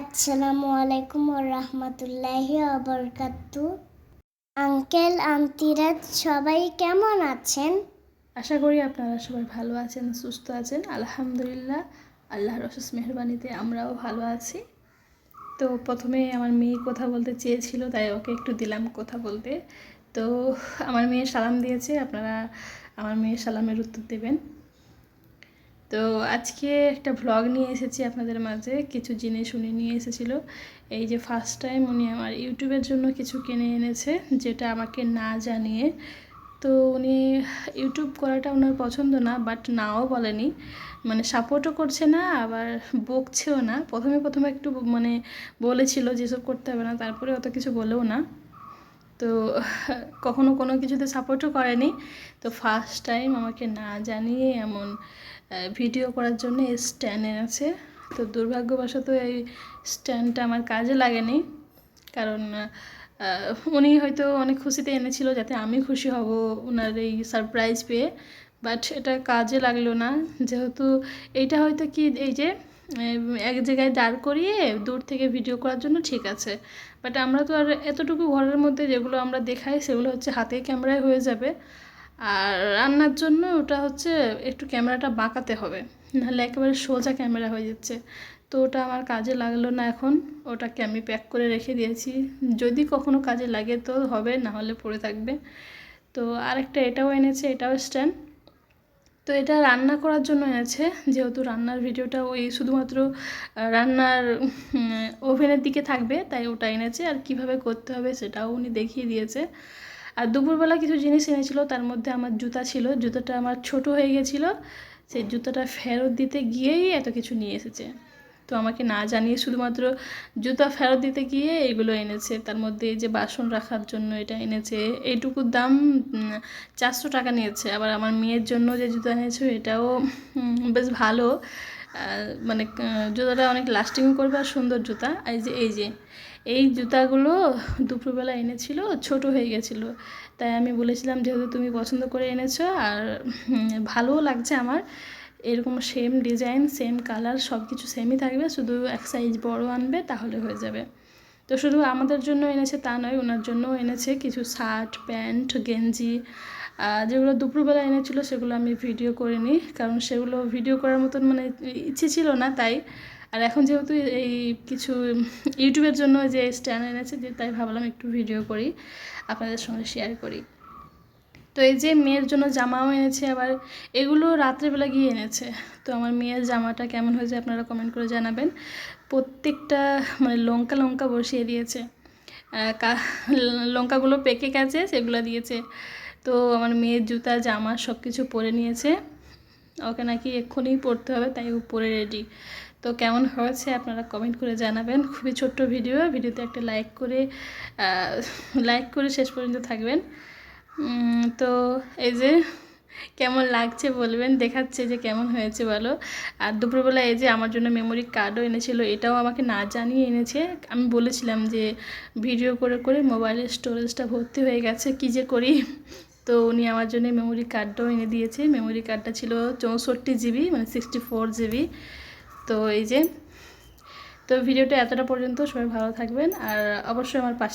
আসসালামু আলাইকুম রহমতুল্লাহি আবরকাতু আঙ্কেল, আন্টিরা, সবাই কেমন আছেন? আশা করি আপনারা সবাই ভালো আছেন, সুস্থ আছেন। আলহামদুলিল্লাহ, আল্লাহর অশেষ মেহরবানিতে আমরাও ভালো আছি। তো প্রথমে আমার মেয়ে কথা বলতে চেয়েছিল, তাই ওকে একটু দিলাম কথা বলতে। তো আমার মেয়ে সালাম দিয়েছে, আপনারা আমার মেয়ে সালামের উত্তর দেবেন। তো আজকে একটা ভ্লগ নিয়ে এসেছি আপনাদের মাঝে। কিছু জিনিস উনি নিয়ে এসেছিল। এই যে ফার্স্ট টাইম উনি আমার ইউটিউবের জন্য কিছু কিনে এনেছে, যেটা আমাকে না জানিয়ে। তো উনি ইউটিউব করাটা ওনার পছন্দ না বাট নাও বলেনি। মানে সাপোর্টও করছে না, আবার বকছেও না। প্রথমে প্রথমে একটু মানে বলেছিল যেসব করতে হবে না, তারপরে অত কিছু বলেও না। তো কখনো কোনো কিছুতে সাপোর্টও করেনি। তো ফার্স্ট টাইম আমাকে না জানিয়ে এমন ভিডিও করার জন্য স্ট্যান্ড এনেছে তো দুর্ভাগ্যবশত এই স্ট্যান্ডটা আমার কাজে লাগেনি। কারণ উনি হয়তো অনেক খুশিতে এনেছিল যাতে আমি খুশি হব ওনার এই সারপ্রাইজ পেয়ে। বাট এটা কাজে লাগল না। যেহেতু এইটা হয়তো কি, এই যে এক জায়গায় দাঁড় করিয়ে দূর থেকে ভিডিও করার জন্য ঠিক আছে। বাট আমরা তো আর এতটুকু ঘরের মধ্যে যেগুলো আমরা দেখাই, সেগুলো হচ্ছে হাতে ক্যামেরায় হয়ে যাবে। আর রান্নার জন্য ওটা হচ্ছে একটু ক্যামেরাটা বাঁকাতে হবে। নাহলে একেবারে সোজা ক্যামেরা হয়ে যাচ্ছে। তো ওটা আমার কাজে লাগল না এখন। ওটাকে আমি প্যাক করে রেখে দিয়েছি। যদি কখনো কাজে লাগে তো হবে, না হলে পড়ে থাকবে। তো আরেকটা এটাও এনেছে, এটাও স্ট্যান্ড। তো এটা রান্না করার জন্য এনেছে। যেহেতু রান্নার ভিডিওটা ওই শুধুমাত্র রান্নার ওভেনের দিকে থাকবে, তাই ওটা এনেছে। আর কীভাবে করতে হবে সেটাও উনি দেখিয়ে দিয়েছে। আর দুপুরবেলা কিছু জিনিস এনেছিল, তার মধ্যে আমার জুতা ছিল। জুতোটা আমার ছোট হয়ে গেছিল। সেই জুতোটা ফেরত দিতে গিয়েই এত কিছু নিয়ে এসেছে। তো আমাকে না জানিয়ে শুধুমাত্র জুতা ফেরত দিতে গিয়ে এগুলো এনেছে। তার মধ্যে যে বাসন রাখার জন্য এটা এনেছে এইটুকুর দাম চারশো টাকা নিয়েছে। আবার আমার মেয়ের জন্য যে জুতা এনেছে, এটাও বেশ ভালো। মানে জুতাটা অনেক লাস্টিং করবে আর সুন্দর জুতা। এই যে এই যে, এই জুতাগুলো দুপুরবেলা এনেছিল, ছোট হয়ে গেছিল। তাই আমি বলেছিলাম, যেহেতু তুমি পছন্দ করে এনেছো আর ভালোও লাগছে আমার, এরকম সেম ডিজাইন সেম কালার সব কিছু সেমই থাকবে, শুধু এক সাইজ বড় আনবে, তাহলে হয়ে যাবে। তো শুধু আমাদের জন্য এনেছে তা নয় ওনার জন্যও এনেছে কিছু শার্ট প্যান্ট গেঞ্জি যেগুলো দুপুরবেলা এনেছিল, সেগুলো আমি ভিডিও করিনি, কারণ সেগুলো ভিডিও করার মতন মানে ইচ্ছে ছিল না তাই। আর এখন যেহেতু এই কিছু ইউটিউবের জন্য যে স্ট্যান্ড এনেছে, যে তাই ভাবলাম একটু ভিডিও করি, আপনাদের সঙ্গে শেয়ার করি। তো এই যে মেয়ের জন্য জামাও এনেছে আবার, এগুলো রাত্রেবেলা গিয়ে এনেছে। তো আমার মেয়ের জামাটা কেমন হয়েছে আপনারা কমেন্ট করে জানাবেন। প্রত্যেকটা মানে লঙ্কা লঙ্কা বসিয়ে দিয়েছে। লঙ্কাগুলো পেকে গেছে, সেগুলো দিয়েছে। তো আমার মেয়ের জুতা, জামা সব কিছু পরে নিয়েছে। ওকে নাকি এক্ষুনি পড়তে হবে, তাই ও পরে রেডি তো কেমন হয়েছে আপনারা কমেন্ট করে জানাবেন। খুবই ছোট্ট ভিডিও ভিডিওতে একটা লাইক করে লাইক করে শেষ পর্যন্ত থাকবেন। তো এই যে কেমন লাগছে বলবেন, দেখাচ্ছে যে কেমন হয়েছে বলো। আর দুপুরবেলা এই যে আমার জন্য মেমোরি কার্ডও এনেছিল, এটাও আমাকে না জানিয়ে এনেছে। আমি বলেছিলাম যে ভিডিও করে করে মোবাইলের স্টোরেজটা ভর্তি হয়ে গেছে, কী যে করি। তো উনি আমার জন্য মেমোরি কার্ডটাও এনে দিয়েছে। মেমোরি কার্ডটা ছিল চৌষট্টি জিবি মানে সিক্সটি ফোর জিবি তো এই যে, তো ভিডিওটা এতটা পর্যন্ত সবাই ভালো থাকবেন। আর অবশ্যই আমার পাশে